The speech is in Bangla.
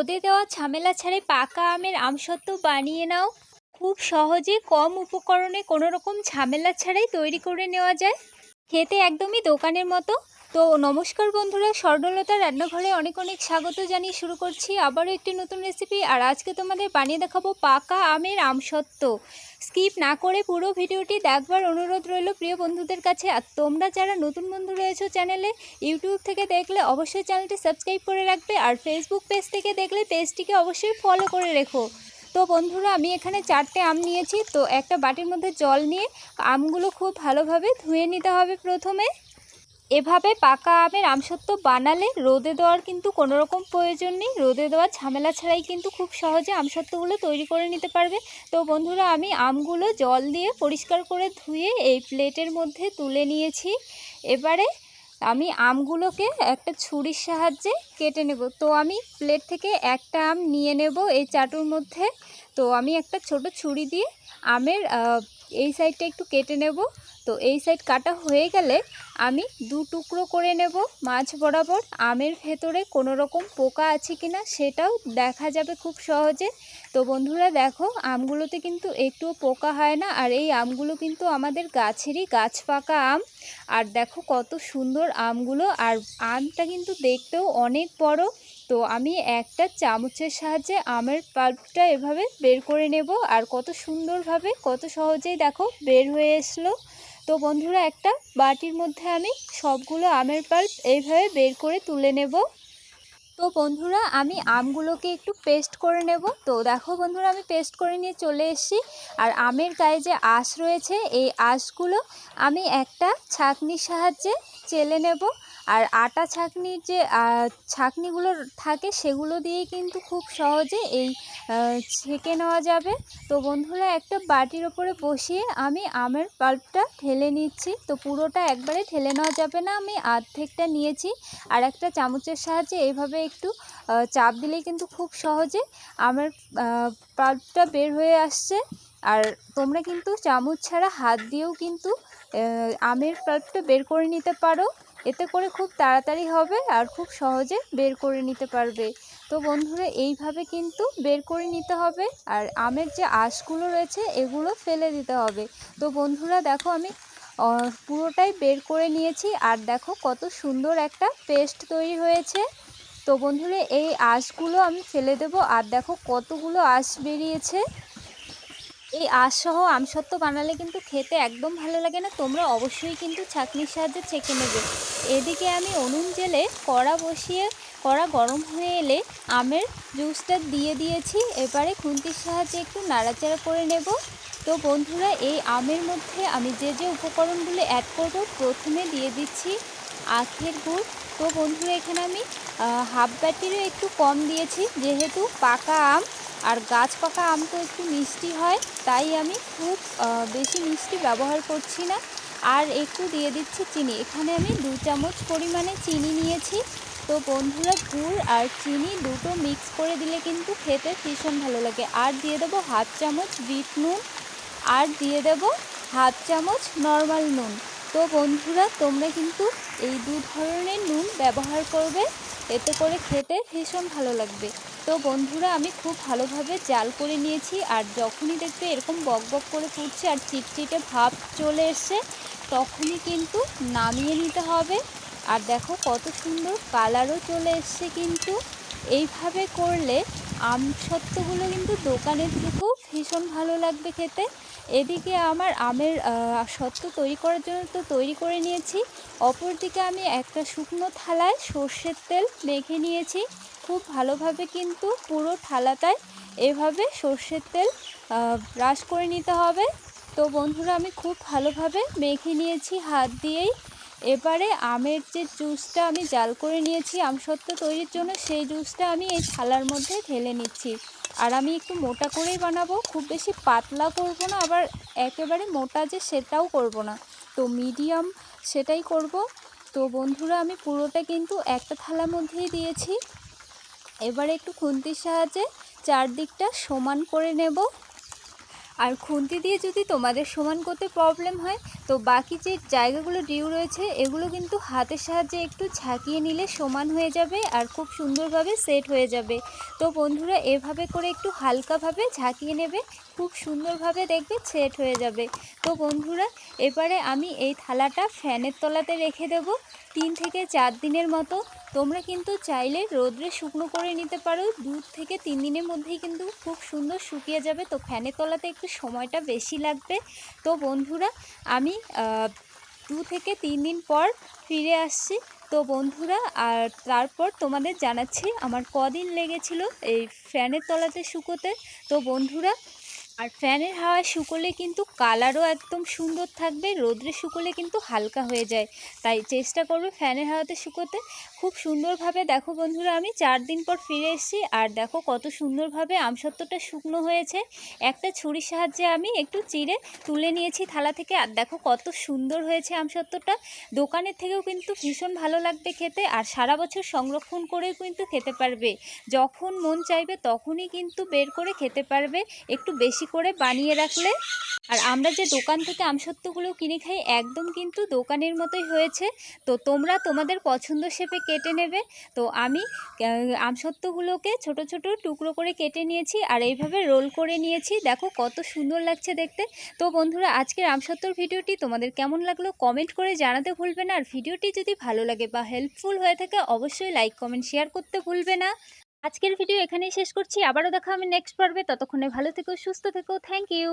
রোদে দেওয়া ঝামেলা ছাড়ে পাকা আমের আমসত্ত্ব বানিয়ে নাও। খুব সহজে কম উপকরণে কোনো রকম ঝামেলা ছাড়াই তৈরি করে নেওয়া যায়। খেতে একদমই দোকানের মতো। তো নমস্কার বন্ধুরা, স্বর্ণলতা রান্নাঘরে অনেক অনেক স্বাগত জানিয়ে শুরু করছি আবারও একটি নতুন রেসিপি আর আজকে তোমাদের বানিয়ে দেখাবো পাকা আমের আমসত্ত্ব স্কিপ না করে পুরো ভিডিওটি দেখবার অনুরোধ রইল প্রিয় বন্ধুদের কাছে। আর তোমরা যারা নতুন বন্ধু রয়েছো চ্যানেলে ইউটিউব থেকে দেখলে অবশ্যই চ্যানেলটি সাবস্ক্রাইব করে রাখবে আর ফেসবুক পেজ থেকে দেখলে পেজটিকে অবশ্যই ফলো করে রেখো। তো বন্ধুরা, আমি এখানে চারটে আম নিয়েছি। তো একটা বাটির মধ্যে জল নিয়ে আমগুলো খুব ভালোভাবে ধুয়ে নিতে হবে প্রথমে। এভাবে পাকা আমের আমসত্ত্ব বানালে রোদে দেওয়ার কিন্তু কোনো রকম প্রয়োজন নেই। রোদে দেওয়ার ঝামেলা ছাড়াই কিন্তু খুব সহজে আমসত্ত্বগুলো তৈরি করে নিতে পারবে। তো বন্ধুরা, আমি আমগুলো জল দিয়ে পরিষ্কার করে ধুয়ে এই প্লেটের মধ্যে তুলে নিয়েছি। এবারে আমি আমগুলোকে একটা ছুরির সাহায্যে কেটে নেব। তো আমি প্লেট থেকে একটা আম নিয়ে নেব এই চাটুর মধ্যে। তো আমি একটা ছোট ছুরি দিয়ে আমের এই সাইডটা একটু কেটে নেব। তো এই সাইড কাটা হয়ে গেলে আমি দু টুকরো করে নেব মাছ বরাবর। আমের ভেতরে কোনো রকম পোকা আছে কি না সেটাও দেখা যাবে খুব সহজে। তো বন্ধুরা দেখো, আমগুলোতে কিন্তু একটুও পোকা হয় না আর এই আমগুলো কিন্তু আমাদের গাছেরই গাছ পাকা আম। আর দেখো কত সুন্দর আমগুলো। আর আমটা কিন্তু দেখতেও অনেক বড়। তো আমি একটা চামচের সাহায্যে আমের পাল্পটা এভাবে বের করে নেব। আর কত সুন্দরভাবে, কত সহজেই দেখো বের হয়ে এসলো। তো বন্ধুরা, একটা বাটির মধ্যে আমি সবগুলো আমের পাল্প এইভাবে বের করে তুলে নেব। তো বন্ধুরা, আমি আমগুলোকে একটু পেস্ট করে নেব। তো দেখো বন্ধুরা, আমি পেস্ট করে নিয়ে চলে এসেছি। আর আমের গায়ে যে আঁশ রয়েছে, এই আঁশগুলো আমি একটা ছাঁকনির সাহায্যে চেলে নেব। আর আটা ছাঁকনির যে ছাঁকনিগুলো থাকে সেগুলো দিয়েই কিন্তু খুব সহজে এই ছেঁকে নেওয়া যাবে। তো বন্ধুরা, একটা বাটির ওপরে বসিয়ে আমি আমের পাল্পটা ঢেলে নিচ্ছি। তো পুরোটা একবারে ঢেলে নেওয়া যাবে না, আমি আর্ধেকটা নিয়েছি। আর একটা চামচের সাহায্যে এইভাবে একটু চাপ দিলে কিন্তু খুব সহজে আমের পাল্পটা বের হয়ে আসছে। আর তোমরা কিন্তু চামচ ছাড়া হাত দিয়েও কিন্তু আমের পাল্পটা বের করে নিতে পারো। এতে করে খুব তাড়াতাড়ি হবে আর খুব সহজে বের করে নিতে পারবে। তো বন্ধুরা, এইভাবে কিন্তু বের করে নিতে হবে আর আমের যে আঁশগুলো রয়েছে এগুলো ফেলে দিতে হবে। তো বন্ধুরা, দেখো আমি পুরোটাই বের করে নিয়েছি আর দেখো কত সুন্দর একটা পেস্ট তৈরি হয়েছে। তো বন্ধুরা, এই আঁশগুলো আমি ফেলে দেব আর দেখো কতগুলো আঁশ বেরিয়েছে। এই আঁশসহ আমসত্ত্ব বানালে কিন্তু খেতে একদম ভালো লাগে না। তোমরা অবশ্যই কিন্তু ছাঁকনির সাহায্যে ছেঁকে নেবে। এদিকে আমি উনুন জেলে কড়া বসিয়ে, কড়া গরম হয়ে এলে আমের জুসটা দিয়ে দিয়েছি। এবারে খুন্তির সাহায্যে একটু নাড়াচাড়া করে নেব। তো বন্ধুরা, এই আমের মধ্যে আমি যে যে উপকরণগুলো অ্যাড করব, প্রথমে দিয়ে দিচ্ছি আখের গুড়। তো বন্ধুরা, এখানে আমি হাফ ব্যাটিরও একটু কম দিয়েছি। যেহেতু পাকা আম আর গাছ পাকা আম তো একটু মিষ্টি হয়, তাই আমি খুব বেশি মিষ্টি ব্যবহার করছি না। আর একটু দিয়ে দিচ্ছি চিনি, এখানে আমি দু চামচ পরিমাণে চিনি নিয়েছি। তো বন্ধুরা, গুড় আর চিনি দুটো মিক্স করে দিলে কিন্তু খেতে ভীষণ ভালো লাগে। আর দিয়ে দেবো হাফ চামচ বিট নুন, আর দিয়ে দেবো হাফ চামচ নর্মাল নুন। তো বন্ধুরা, তোমরা কিন্তু এই দু ধরনের নুন ব্যবহার করবে, এতে করে খেতে ভীষণ ভালো লাগবে। তো বন্ধুরা, আমি খুব ভালোভাবে জাল করে নিয়েছি আর যখনই দেখবে এরকম বক বক করে ফুটছে আর চিটচিটে ভাব চলে এসছে, তখনই কিন্তু নামিয়ে নিতে হবে। আর দেখো কত সুন্দর কালারও চলে এসছে কিন্তু। এইভাবে করলে আম সত্ত্বগুলো কিন্তু দোকানের থেকেও ভীষণ ভালো লাগবে খেতে। এদিকে আমার আমের সত্ত্ব তৈরি করার জন্য তো তৈরি করে নিয়েছি। অপরদিকে আমি একটা শুকনো থালায় সর্ষের তেল মেখে নিয়েছি। খুব ভালোভাবে কিন্তু পুরো থালাটায় এভাবে সর্ষের তেল ব্রাশ করে নিতে হবে। তো বন্ধুরা, আমি খুব ভালোভাবে মেখে নিয়েছি হাত দিয়েই। এবারে আমের যে জুসটা আমি জাল করে নিয়েছি আমসত্ত্ব তৈরির জন্য সেই জুসটা আমি এই থালার মধ্যে ঢেলে নিচ্ছি। আর আমি একটু মোটা করেই বানাবো, খুব বেশি পাতলা করব না, আবার একেবারে মোটা যে সেটাও করব না। তো মিডিয়াম সেটাই করব। তো বন্ধুরা, আমি পুরোটা কিন্তু একটা থালার মধ্যেই দিয়েছি। এবারে একটু খুন্তির সাহায্যে চারদিকটা সমান করে নেব। আর খুন্তি দিয়ে যদি তোমাদের সমান করতে প্রবলেম হয়, তো বাকি যে জায়গাগুলো ডিউ রয়েছে, এগুলো কিন্তু হাতের সাহায্যে একটু ঝাঁকিয়ে নিলে সমান হয়ে যাবে আর খুব সুন্দরভাবে সেট হয়ে যাবে। তো বন্ধুরা, এভাবে করে একটু হালকাভাবে ঝাঁকিয়ে নেবে, খুব সুন্দরভাবে দেখবে সেট হয়ে যাবে। তো বন্ধুরা, এবারে আমি এই থালাটা ফ্যানের তলাতে রেখে দেব। তিন থেকে চার দিনের মতো। তোমরা কিন্তু চাইলে রোদ্রে শুকনো করে নিতে পারো। দু থেকে তিন দিনের মধ্যেই কিন্তু খুব সুন্দর শুকিয়ে যাবে। তো ফ্যানের তলাতে একটু সময়টা বেশি লাগবে। তো বন্ধুরা, আমি দু থেকে তিন দিন পর ফিরে আসছি। তো বন্ধুরা, আর তারপর তোমাদের জানাচ্ছি আমার কদিন লেগেছিল এই ফ্যানের তলাতে শুকোতে। তো বন্ধুরা আর ফ্যানের হাওয়ায় শুকোলে কিন্তু কালারও একদম সুন্দর থাকবে, রোদ্রে শুকোলে কিন্তু হালকা হয়ে যায়। তাই চেষ্টা করবে ফ্যানের হাওয়াতে শুকোতে। খুব সুন্দরভাবে দেখো বন্ধুরা, আমি চার দিন পর ফিরে এসেছি আর দেখো কত সুন্দরভাবে আমসত্ত্বটা শুকনো হয়েছে। একটা ছুরির সাহায্যে আমি একটু চিড়ে তুলে নিয়েছি থালা থেকে আর দেখো কত সুন্দর হয়েছে আমসত্ত্বটা দোকানের থেকেও কিন্তু ভীষণ ভালো লাগবে খেতে আর সারা বছর সংরক্ষণ করেও কিন্তু খেতে পারবে। যখন মন চাইবে তখনই কিন্তু বের করে খেতে পারবে, একটু বেশি করে বানিয়ে রাখলে, আর আমরা যে দোকান থেকে আমসত্ত্বগুলো কিনে খাই, একদম কিন্তু দোকানের মতোই হয়েছে। তো তোমরা তোমাদের পছন্দ শেপে কেটে নেবে। তো আমি আমসত্ত্বগুলোকে ছোট ছোট টুকরো করে কেটে নিয়েছি, আর এইভাবে রোল করে নিয়েছি। দেখো কত সুন্দর লাগছে দেখতে। তো বন্ধুরা, আজকের আমসত্ত্বর ভিডিওটি তোমাদের কেমন লাগল কমেন্ট করে জানাতে ভুলবে না। আর ভিডিওটি যদি ভালো লাগে বা হেল্পফুল হয়ে থাকে, অবশ্যই লাইক কমেন্ট শেয়ার করতে ভুলবে না। আজকের ভিডিও এখানেই শেষ করছি। আবারও দেখা হবে নেক্সট পর্বে। ততক্ষণে ভালো থেকো, সুস্থ থেকো। Thank you